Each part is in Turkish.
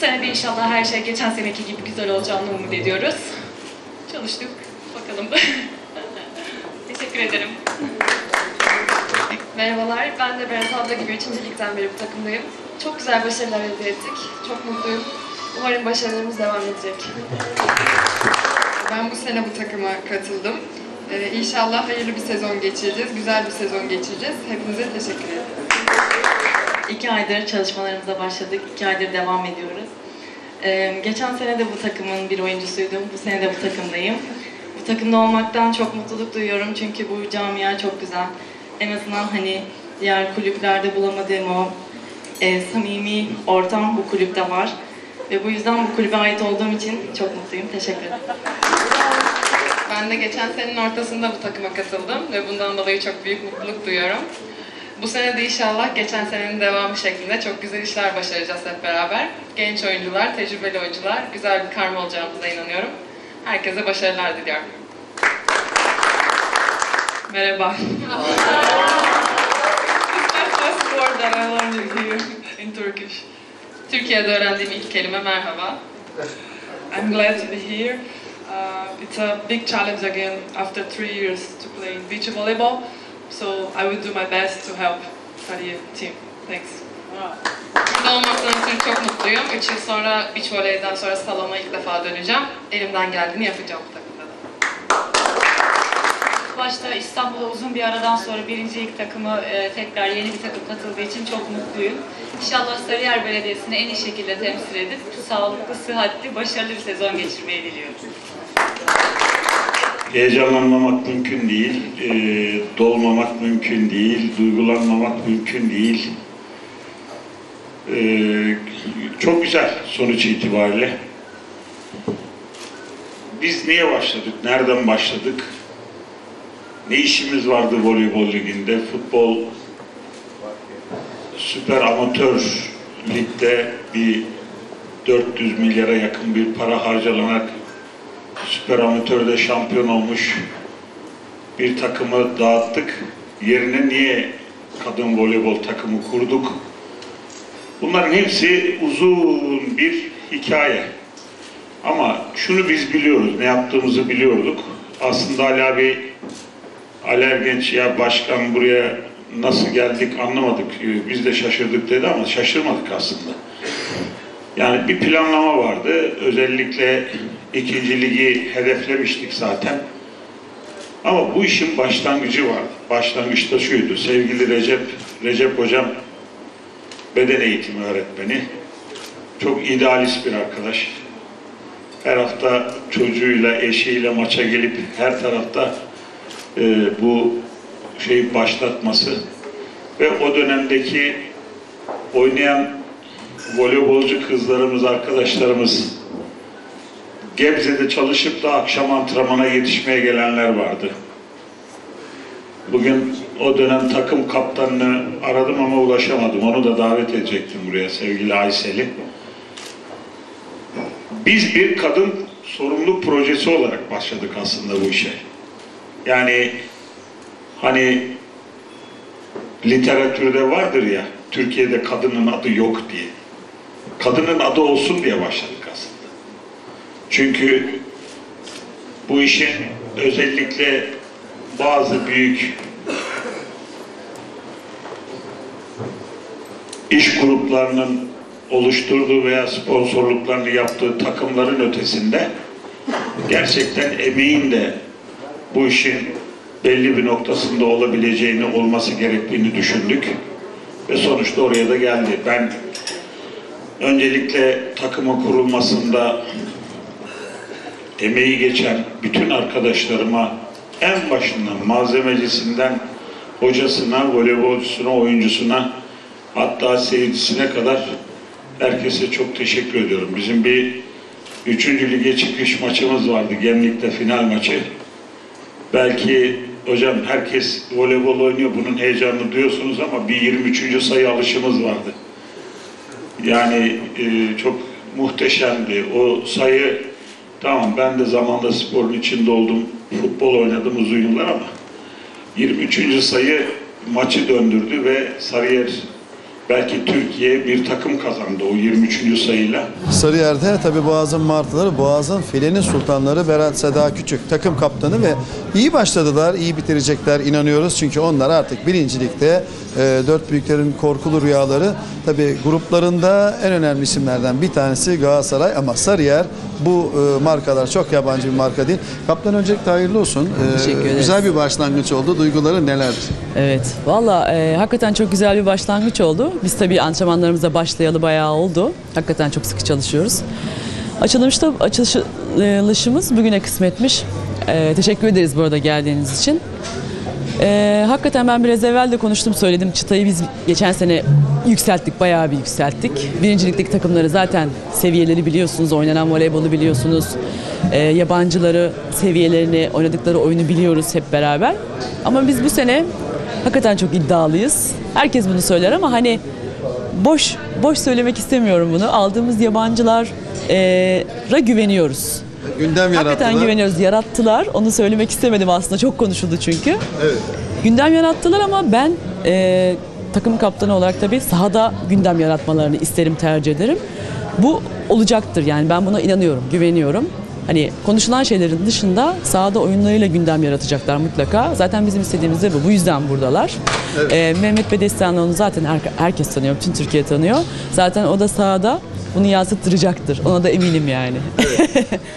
sene de inşallah her şey geçen seneki gibi güzel olacağını umut ediyoruz. Çalıştık. Bakalım. Teşekkür ederim. Merhabalar, ben de Berat abla gibi 3. ligden beri bu takımdayım. Çok güzel başarılar elde ettik. Çok mutluyum. Umarım başarılarımız devam edecek. Ben bu sene bu takıma katıldım. Ee, inşallah hayırlı bir sezon geçireceğiz, güzel bir sezon geçireceğiz. Hepinize teşekkür ederim. İki aydır çalışmalarımıza başladık. iki aydır devam ediyoruz. Ee, geçen sene de bu takımın bir oyuncusuydum. Bu sene de bu takımdayım. Bu takımda olmaktan çok mutluluk duyuyorum çünkü bu camia çok güzel. En azından hani diğer kulüplerde bulamadığım o e, samimi ortam bu kulüpte var. Ve bu yüzden bu kulübe ait olduğum için çok mutluyum. Teşekkür ederim. Ben de geçen senenin ortasında bu takıma katıldım ve bundan dolayı çok büyük mutluluk duyuyorum. Bu sene de inşallah geçen senenin devamı şeklinde çok güzel işler başaracağız hep beraber. Genç oyuncular, tecrübeli oyuncular, güzel bir karma olacağımıza inanıyorum. Herkese başarılar diliyorum. Merhaba. That I learned here in Turkish. Türkiye'de öğrendiğim ilk kelime merhaba. I'm glad to be here. Uh, it's a big challenge again after three years to play beach volleyball. So I will do my best to help Sarıyer team. Thanks. Burada olmaktan ötürü çok mutluyum. 3 yıl sonra beach voleyden sonra salona ilk defa döneceğim. Elimden geldiğini yapacağım takımda da. Başta İstanbul'a uzun bir aradan sonra birinci lig takımı e, tekrar yeni bir takım katıldığı için çok mutluyum. İnşallah Sarıyer Belediyesi'ni en iyi şekilde temsil edip sağlıklı, sıhhatli, başarılı bir sezon geçirmeyi diliyorum. Heyecanlanmamak mümkün değil, e, dolmamak mümkün değil, duygulanmamak mümkün değil. E, çok güzel sonuç itibariyle. Biz niye başladık, nereden başladık? Ne işimiz vardı voleybol liginde? Futbol süper amatör ligde bir 400 milyara yakın bir para harcanarak süper amatörde şampiyon olmuş bir takımı dağıttık. Yerine niye kadın voleybol takımı kurduk? Bunların hepsi uzun bir hikaye. Ama şunu biz biliyoruz, ne yaptığımızı biliyorduk. Aslında Ali abi, Ali Ergenç ya başkan buraya nasıl geldik anlamadık. Biz de şaşırdık dedi ama şaşırmadık aslında. Yani bir planlama vardı. Özellikle ikinci ligi hedeflemiştik zaten. Ama bu işin başlangıcı vardı. Başlangıçta şuydu. Sevgili Recep, Recep hocam beden eğitimi öğretmeni. Çok idealist bir arkadaş. Her hafta çocuğuyla, eşiyle maça gelip her tarafta e, bu şeyi başlatması ve o dönemdeki oynayan voleybolcu kızlarımız, arkadaşlarımız Gebze'de çalışıp da akşam antrenmana yetişmeye gelenler vardı. Bugün o dönem takım kaptanını aradım ama ulaşamadım. Onu da davet edecektim buraya sevgili Aysel'i. Biz bir kadın sorumluluk projesi olarak başladık aslında bu işe. Yani hani literatürde vardır ya Türkiye'de kadının adı yok diye. Kadının adı olsun diye başladık. Çünkü bu işin özellikle bazı büyük iş gruplarının oluşturduğu veya sponsorluklarını yaptığı takımların ötesinde gerçekten emeğin de bu işin belli bir noktasında olabileceğini, olması gerektiğini düşündük. Ve sonuçta oraya da geldi. Ben öncelikle takımın kurulmasında emeği geçen bütün arkadaşlarıma en başından malzemecisinden hocasına, voleybolcusuna, oyuncusuna hatta seyircisine kadar herkese çok teşekkür ediyorum. Bizim bir üçüncü lige çıkış maçımız vardı. Gemlik'te final maçı. Belki hocam herkes voleybol oynuyor bunun heyecanını duyuyorsunuz ama bir 23. sayı alışımız vardı. Yani e, çok muhteşemdi. O sayı tamam ben de zamanda sporun içinde oldum. Futbol oynadım uzun yıllar ama 23. sayı maçı döndürdü ve Sarıyer belki Türkiye bir takım kazandı o 23. sayıyla. Sarıyer'de tabii Boğaz'ın martıları, Boğaz'ın filenin sultanları Berat Seda Küçük takım kaptanı ve iyi başladılar, iyi bitirecekler inanıyoruz. Çünkü onlar artık birincilikte e, dört büyüklerin korkulu rüyaları. Tabii gruplarında en önemli isimlerden bir tanesi Galatasaray ama Sarıyer bu e, markalar çok yabancı bir marka değil. Kaptan öncelikle hayırlı olsun. E, Teşekkür ederiz. Güzel bir başlangıç oldu. Duyguları nelerdir? Evet, valla e, hakikaten çok güzel bir başlangıç oldu. Biz tabii antrenmanlarımıza başlayalı bayağı oldu. Hakikaten çok sıkı çalışıyoruz. Açılışta açılışımız bugüne kısmetmiş. E, teşekkür ederiz bu arada geldiğiniz için. E, hakikaten ben biraz evvel de konuştum söyledim. Çıtayı biz geçen sene yükselttik, bayağı bir yükselttik. Birincilikteki takımları zaten seviyeleri biliyorsunuz, oynanan voleybolu biliyorsunuz. E, yabancıları, seviyelerini, oynadıkları oyunu biliyoruz hep beraber. Ama biz bu sene hakikaten çok iddialıyız. Herkes bunu söyler ama hani boş boş söylemek istemiyorum bunu. Aldığımız yabancılara güveniyoruz. Gündem Hakikaten yarattılar. güveniyoruz. Yarattılar. Onu söylemek istemedim aslında. Çok konuşuldu çünkü. Evet. Gündem yarattılar ama ben e, takım kaptanı olarak tabii sahada gündem yaratmalarını isterim, tercih ederim. Bu olacaktır yani ben buna inanıyorum, güveniyorum. Hani konuşulan şeylerin dışında sahada oyunlarıyla gündem yaratacaklar mutlaka. Zaten bizim istediğimiz de bu. Bu yüzden buradalar. E, Mehmet Bedestyanoğlu'nu zaten her- herkes tanıyor, bütün Türkiye tanıyor. Zaten o da sahada bunu yansıttıracaktır. Ona da eminim yani.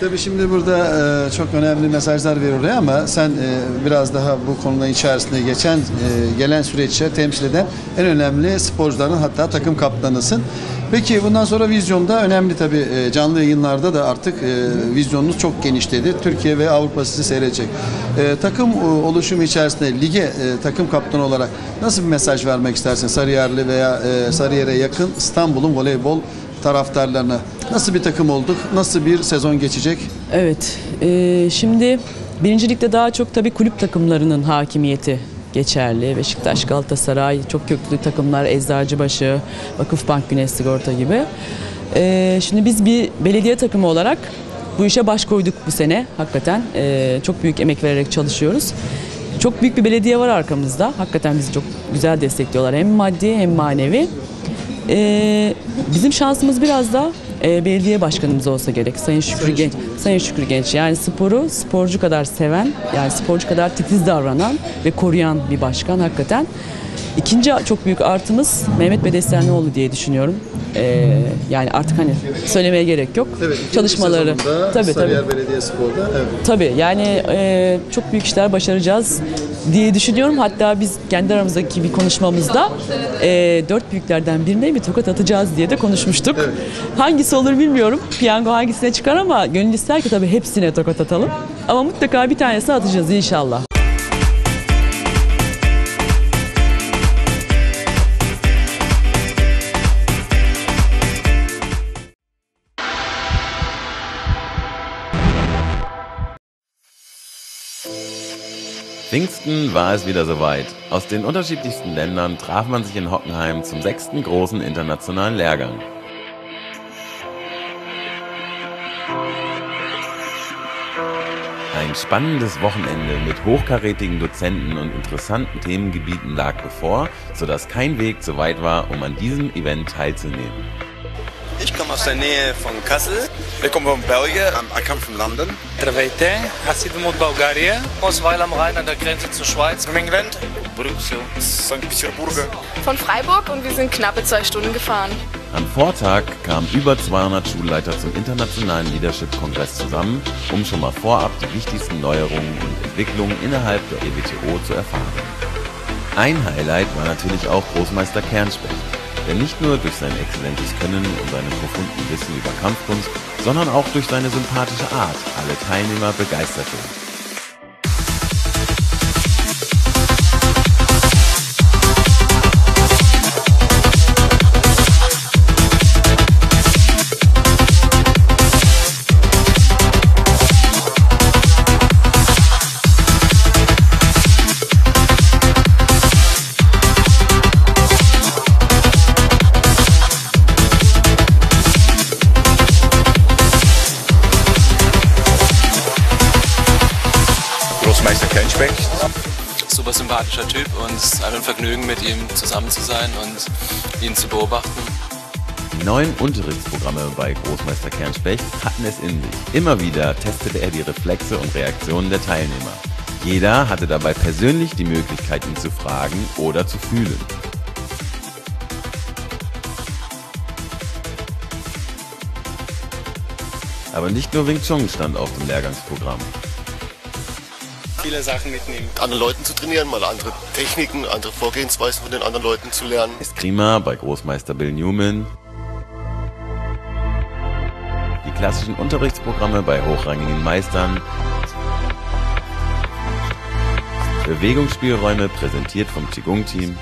Tabii şimdi burada e, çok önemli mesajlar veriyor ama sen e, biraz daha bu konuda içerisinde geçen e, gelen süreçte temsil eden en önemli sporcuların hatta takım kaptanısın. Peki bundan sonra vizyonda önemli tabii e, canlı yayınlarda da artık e, vizyonunuz çok genişledi. Türkiye ve Avrupa sizi seyredecek. E, takım e, oluşumu içerisinde lige takım kaptanı olarak nasıl bir mesaj vermek istersin Sarıyerli veya Sarıyer'e yakın İstanbul'un voleybol taraftarlarına? Nasıl bir takım olduk? Nasıl bir sezon geçecek? Evet, e, şimdi birincilikte daha çok tabii kulüp takımlarının hakimiyeti geçerli. Beşiktaş, Galatasaray, çok köklü takımlar, Eczacıbaşı, Vakıfbank, Güneş Sigorta gibi. E, şimdi biz bir belediye takımı olarak bu işe baş koyduk bu sene. Hakikaten e, çok büyük emek vererek çalışıyoruz. Çok büyük bir belediye var arkamızda. Hakikaten bizi çok güzel destekliyorlar hem maddi hem manevi. Ee, bizim şansımız biraz da e, belediye başkanımız olsa gerek. Sayın Şükrü Genç. Sayın Şükrü Genç. Yani sporu sporcu kadar seven, yani sporcu kadar titiz davranan ve koruyan bir başkan hakikaten. İkinci çok büyük artımız Mehmet Bedestyanoğlu diye düşünüyorum. Ee, yani artık hani söylemeye gerek yok. Çalışmaları. Tabii tabii. Belediyespor'da. Evet. Tabii yani e, çok büyük işler başaracağız diye düşünüyorum. Hatta biz kendi aramızdaki bir konuşmamızda e, dört büyüklerden birine bir tokat atacağız diye de konuşmuştuk. Hangisi olur bilmiyorum. Piyango hangisine çıkar ama gönül ister ki tabii hepsine tokat atalım. Ama mutlaka bir tanesini atacağız inşallah. Pfingsten war es wieder soweit. Aus den unterschiedlichsten Ländern traf man sich in Hockenheim zum sechsten großen internationalen Lehrgang. Ein spannendes Wochenende mit hochkarätigen Dozenten und interessanten Themengebieten lag bevor, sodass kein Weg zu weit war, um an diesem Event teilzunehmen. Ich komme aus der Nähe von Kassel. Ich komme von Belgien. Ich komme von London. Trevete, Hasidmut, Bulgarien. Aus Weil am Rhein an der Grenze zur Schweiz. From England. Brüssel. St. Petersburg. Von Freiburg und wir sind knappe zwei Stunden gefahren. Am Vortag kamen über 200 Schulleiter zum Internationalen Leadership-Kongress zusammen, um schon mal vorab die wichtigsten Neuerungen und Entwicklungen innerhalb der EWTO zu erfahren. Ein Highlight war natürlich auch Großmeister Kernspecht der nicht nur durch sein exzellentes Können und seinen profunden Wissen über Kampfkunst, sondern auch durch seine sympathische Art alle Teilnehmer begeisterte. Großmeister Kenspecht. super sympathischer Typ und es ist ein Vergnügen, mit ihm zusammen zu sein und ihn zu beobachten. Die neuen Unterrichtsprogramme bei Großmeister Kernspecht hatten es in sich. Immer wieder testete er die Reflexe und Reaktionen der Teilnehmer. Jeder hatte dabei persönlich die Möglichkeit, ihn zu fragen oder zu fühlen. Aber nicht nur Wing Chun stand auf dem Lehrgangsprogramm. Viele Sachen mitnehmen. Anderen Leuten zu trainieren, mal andere Techniken, andere Vorgehensweisen von den anderen Leuten zu lernen. Eskrima bei Großmeister Bill Newman. Die klassischen Unterrichtsprogramme bei hochrangigen Meistern. Bewegungsspielräume präsentiert vom Qigong-Team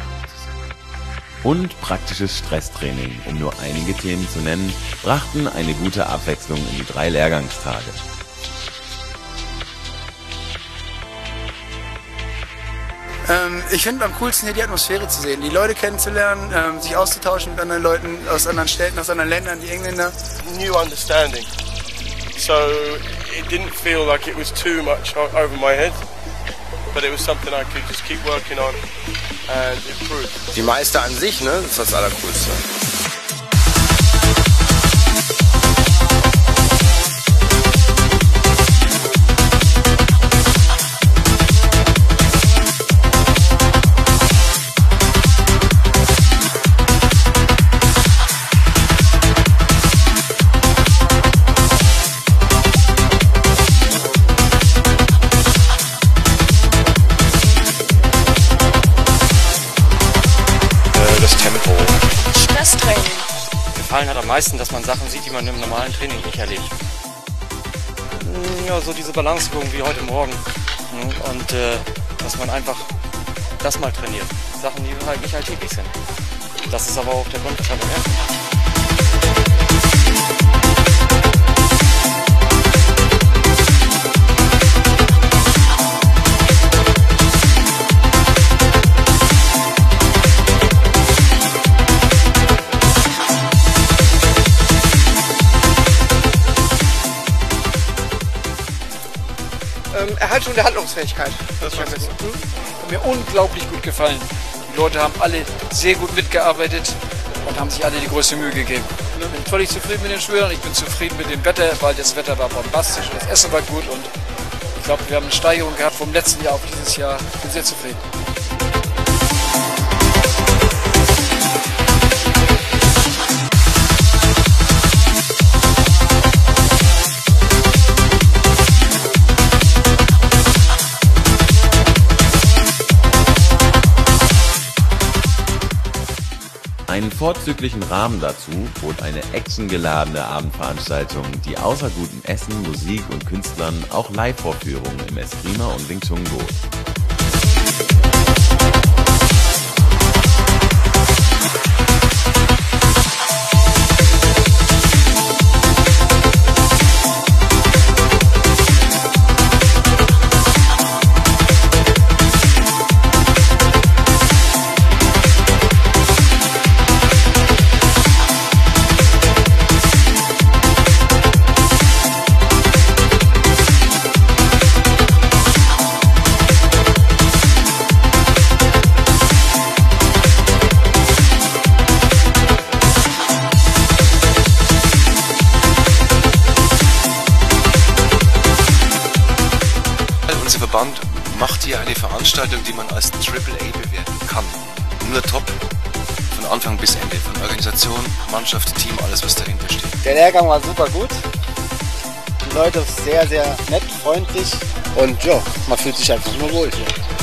und praktisches Stresstraining, um nur einige Themen zu nennen, brachten eine gute Abwechslung in die drei Lehrgangstage. Ähm, ich finde am coolsten hier die Atmosphäre zu sehen, die Leute kennenzulernen, ähm, sich auszutauschen mit anderen Leuten aus anderen Städten, aus anderen Ländern, die Engländer. New understanding. So it didn't feel like it was too much over my head, but it was something I could just keep working on and improve. Die Meister an sich, ne, das ist das Allercoolste. Tempo. Stresstraining. Gefallen hat am meisten, dass man Sachen sieht, die man im normalen Training nicht erlebt. Ja, so diese Balanceübungen wie heute Morgen. ne? Und äh, dass man einfach das mal trainiert. Sachen, die halt nicht alltäglich sind. Das ist aber auch der Grund, weshalb man herkommt. Erhaltung der Handlungsfähigkeit. Das Hat mir unglaublich gut gefallen. Die Leute haben alle sehr gut mitgearbeitet und haben sich alle die größte Mühe gegeben. Ich bin völlig zufrieden mit den Schülern, ich bin zufrieden mit dem Wetter, weil das Wetter war bombastisch, das Essen war gut und ich glaube, wir haben eine Steigerung gehabt vom letzten Jahr auf dieses Jahr. Ich bin sehr zufrieden. Vorzüglichen Rahmen dazu bot eine actiongeladene Abendveranstaltung, die außer gutem Essen, Musik und Künstlern auch Live-Vorführungen im Eskrima und Wing Chun bot. Macht hier eine Veranstaltung, die man als Triple A bewerten kann. Nur top, von Anfang bis Ende, von Organisation, Mannschaft, Team, alles was dahinter steht. Der Lehrgang war super gut. Die Leute sehr, sehr nett, freundlich und ja, man fühlt sich einfach nur wohl hier.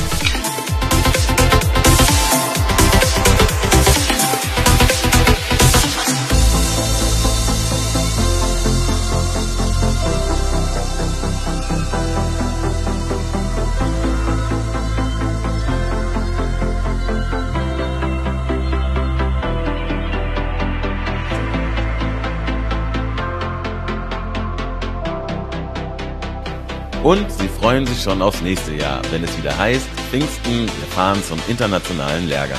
Und sie freuen sich schon aufs nächste Jahr, wenn es wieder heißt Pfingsten, wir fahren zum internationalen Lehrgang.